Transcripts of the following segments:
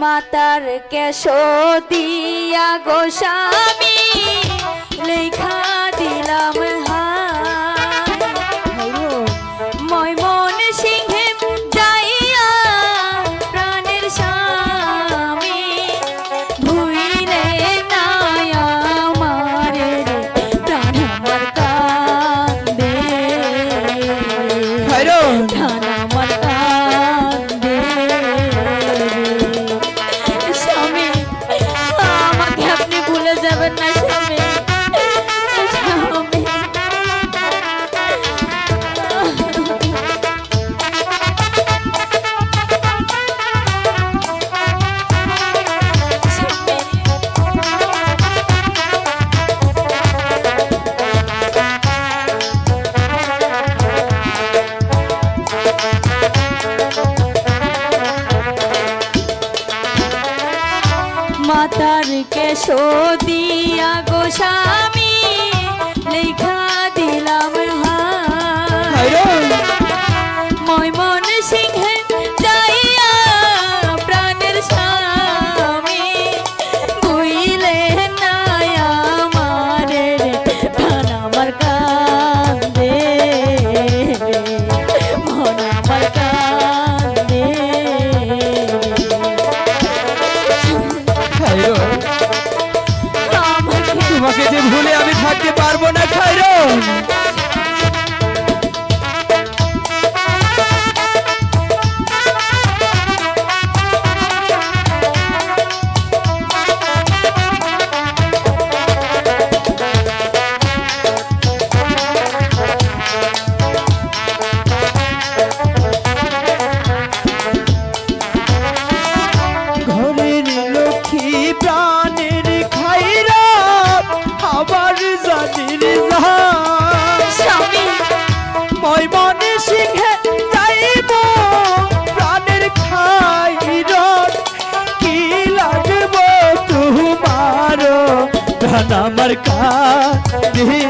মাতার কেশ দিয়া গোস্বামী লেখা দিলাম কে সদিয়া গো স্বামী লেখা দিলাম হা আমার কাঁধে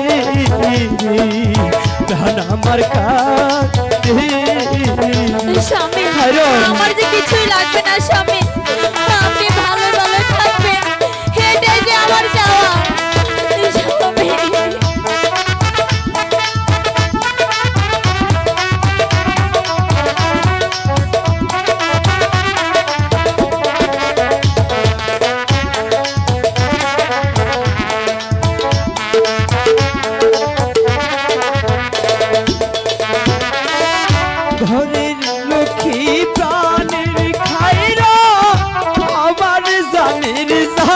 ডান আমার কাঁধে আমার যে কিছুই লাগবে না স্বামী। मेरी सा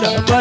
Bye.